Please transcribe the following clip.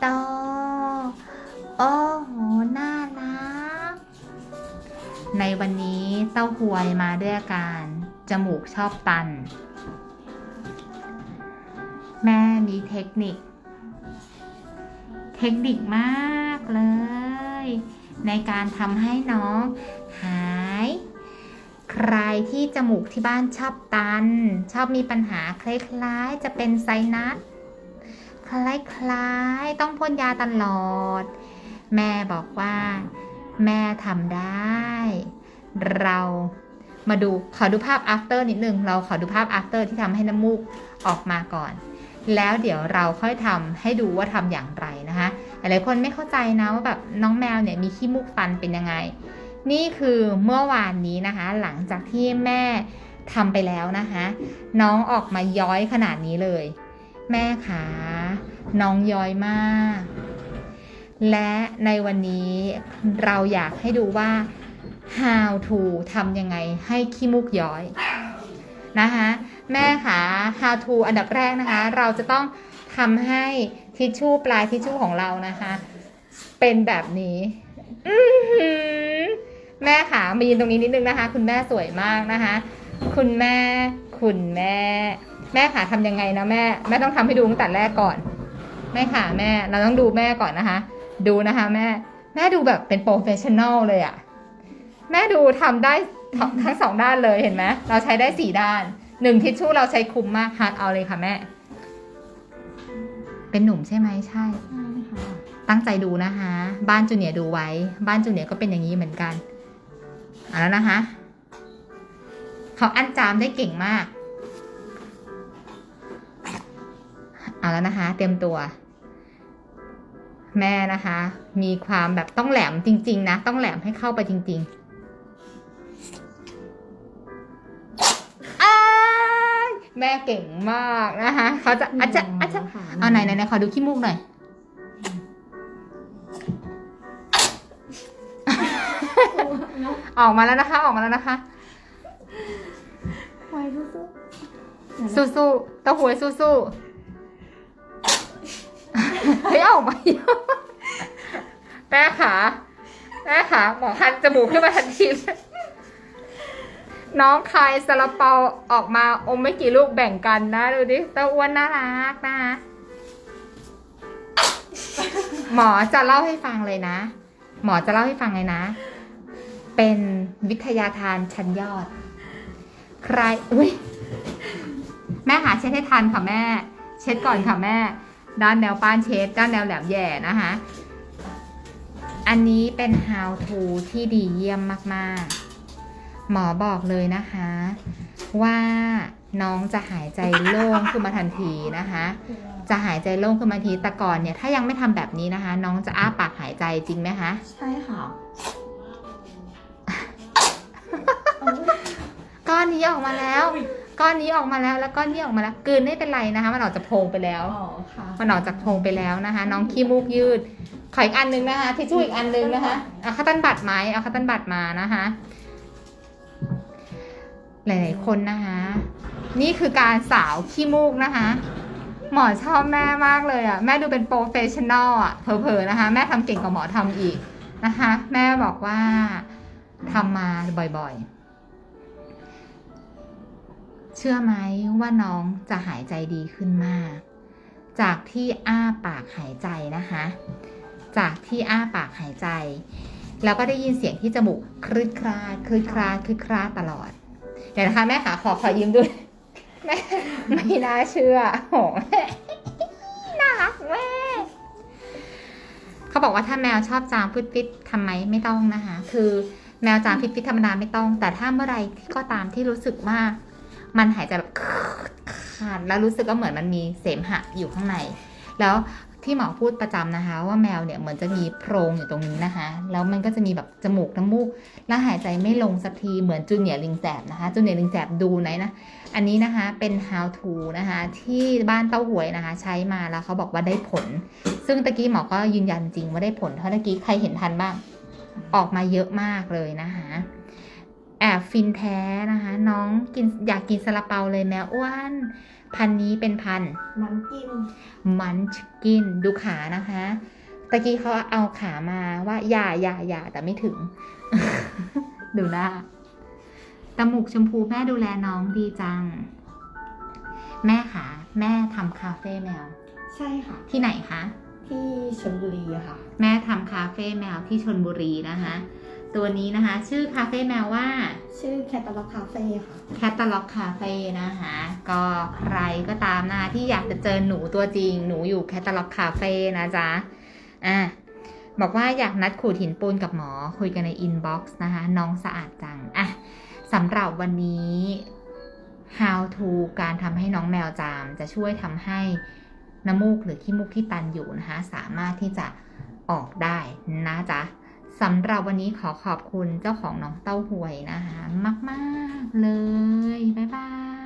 โตโอ้โห น่ารัก ในวันนี้เต้าหวยมาด้วยอาการ จมูกชอบตัน แม่มีเทคนิค เทคนิคมากเลย ในการทำให้น้องหาย ใครที่จมูกที่บ้านชอบตัน ชอบมีปัญหาคล้ายๆ จะเป็นไซนัส คล้ายๆต้องพ่นยาตลอด แม่บอกว่า แม่ทำได้ เรามาดูขอดูภาพ after นิดนึง เราขอดูภาพ after ที่ทำให้น้ำมูกออกมาก่อน แล้วเดี๋ยวเราค่อยทำให้ดูว่าทำอย่างไรนะคะหลายๆคนไม่เข้าใจนะว่าแบบน้องแมวเนี่ยมีขี้มูกฟันเป็นยังไง นี่คือเมื่อวานนี้นะคะ หลังจากที่แม่ทำไปแล้วนะคะ น้องออกมาย้อยขนาดนี้เลย แม่ขา น้องย้อยมาก และในวันนี้เราอยากให้ดูว่า how to ทำยังไงให้ขี้มูกย้อยนะคะแม่คะ how to อันดับแรกนะคะ เราจะต้องทำให้ทิชชู่ปลายทิชชู่ของเรานะคะ เป็นแบบนี้แม่ขามายืนตรงนี้นิดนึงนะคะ คุณแม่สวยมากนะคะ คุณแม่ คุณแม่ แม่ขาทำยังไงนะแม่ แม่ต้องทำให้ดูตั้งแต่แรกก่อน แม่ขาแม่ เราต้องดูแม่ก่อนนะคะ ดูนะคะ แม่ แม่ดูแบบเป็นโปรเฟชชั่นอลเลยอะแม่ดูทำได้ทั้งทั้งสองด้านเลยเห็นไหมเราใช้ได้สี่ด้านหนึ่งทิชชู่เราใช้คุ้มมากฮักเอาเลยค่ะแม่ เป็นหนุ่มใช่ไหมใช่ใช่ค่ะตั้งใจดูนะคะ บ้านจูเนียร์ดูไว้ บ้านจูเนียร์ก็เป็นอย่างนี้เหมือนกันเอาแล้วนะคะ เขาอั้นจามได้เก่งมาก เอาแล้วนะคะ เตรียมตัว แม่นะคะ มีความแบบต้องแหลมจริง ๆ นะ ต้องแหลมให้เข้าไปจริงๆอ้ายแม่เก่งมากนะคะ เขาจะอาจจะอาจจะค่ะเอาไหนไหนไหนขอดูขี้มูกหน่อย ออกมาแล้วนะคะ ออกมาแล้วนะคะไว้สู้สู้ๆเต้าหวยสู้ๆ เฮ้ยออกมาเยอะแม่ขาแม่ขาหมอคันจมูกขึ้นมาทันทีน้องคายซาลาเปาออกมาอมไม่กี่ลูกแบ่งกันนะ ดูดิเต้าอ้วนน่ารักนะหมอจะเล่าให้ฟังเลยนะ หมอจะเล่าให้ฟังเลยนะ เป็นวิทยาทานชั้นยอด ใคร อุ้ยแม่หาเช็ดให้ทันค่ะแม่ เช็ดก่อนค่ะแม่ ด้านแนวป้านเช็ดด้านแนวแหลมแย่นะคะ อันนี้เป็น how to ที่ดีเยี่ยมมากๆ หมอบอกเลยนะคะ ว่าน้องจะหายใจโล่งขึ้นมาทันทีนะคะ จะหายใจโล่งขึ้นมาทันทีแต่ก่อนเนี่ย ถ้ายังไม่ทำแบบนี้นะคะ น้องจะอ้าปากหายใจจริงไหมคะๆใช่ค่ะก้อนนี้ออกมาแล้ว ก้อนนี้ออกมาแล้วแล้วก้อนนี้ออกมาแล้วกลืนไม่เป็นไรนะคะ มันออกจากโพรงไปแล้ว อ๋อค่ะ มันออกจากโพรงไปแล้วนะคะ น้องขี้มูกยืดขออีกอันหนึงนะคะทิชชู่อีกอันหนึงนะคะเอาคัตตันบัตรไหมเอาคัตตันบัตรมานะคะ หลายๆคนนะคะ นี่คือการสาวขี้มูกนะคะ หมอชอบแม่มากเลยอะแม่ดูเป็นโปรเฟชชั่นอลอะเผลอๆนะคะ แม่ทำเก่งกว่าหมอทำอีกนะคะ แม่บอกว่าทำมาบ่อยๆ เชื่อไหมว่าน้องจะหายใจดีขึ้นมาก จากที่อ้าปากหายใจนะคะ จากที่อ้าปากหายใจ แล้วก็ได้ยินเสียงที่จมูกคลืดคลาดคลืดคลาดคลืดคลาดตลอด เดี๋ยวนะคะแม่ขาขอขอยืมด้วยแม่ไม่น่าเชื่อโหน่ารักแม่เขาบอกว่าถ้าแมวชอบจามฟิตฟิตทำไมไม่ต้องนะคะ คือแมวจามฟิตฟิตธรรมดาไม่ต้อง แต่ถ้าเมื่อไรที่ก็ตามที่รู้สึกว่า มันหายใจแบบขาดแล้วรู้สึกว่าเหมือนมันมีเสมหะอยู่ข้างใน แล้วที่หมอพูดประจำนะคะ ว่าแมวเนี่ยเหมือนจะมีโพรงอยู่ตรงนี้นะคะ แล้วมันก็จะมีแบบจมูกน้ำมูก แล้วหายใจไม่ลงสักทีเหมือนจูเนียลิงแสบนะคะจูเนียลิงแสบดูไหนนะ อันนี้นะคะเป็น how to นะคะ ที่บ้านเต้าหวยนะคะ ใช้มาแล้วเขาบอกว่าได้ผล ซึ่งตะกี้หมอก็ยืนยันจริงว่าได้ผลเพราะตะกี้ใครเห็นทันบ้าง ออกมาเยอะมากเลยนะคะ แอบฟินแท้นะคะ น้องกินอยากกินซาลาเปาเลยแมวอ้วน พันนี้เป็นพันมันกินมันชกินดูขานะคะตะกี้เขาเอาขามาว่าอย่าอย่าอย่าแต่ไม่ถึง ดูหน้าตมูกชมพูแม่ดูแลน้องดีจัง แม่ค่ะ แม่ทำคาเฟ่แมว ใช่ค่ะ ที่ไหนคะ ที่ชลบุรีอะค่ะ แม่ทำคาเฟ่แมวที่ชนบุรีนะคะ ตัวนี้นะคะ ชื่อคาเฟ่แมวว่า ชื่อแคตตาล็อกคาเฟ่ค่ะ แคตตาล็อกคาเฟ่นะคะ ก็ใครก็ตามนะคะที่อยากจะเจอหนูตัวจริง หนูอยู่แคตตาล็อกคาเฟ่นะจ๊ะ อะ บอกว่าอยากนัดขูดหินปูนกับหมอ คุยกันในอินบ็อกซ์นะคะ น้องสะอาดจัง อะสำหรับวันนี้ how to การทำให้น้องแมวจาม จะช่วยทำให้น้ำมูกหรือขี้มูกที่ตันอยู่นะคะ สามารถที่จะออกได้นะจ๊ะ สำหรับวันนี้ขอขอบคุณเจ้าของน้องเต้าหวยนะคะ มาก ๆ เลย บ๊ายบาย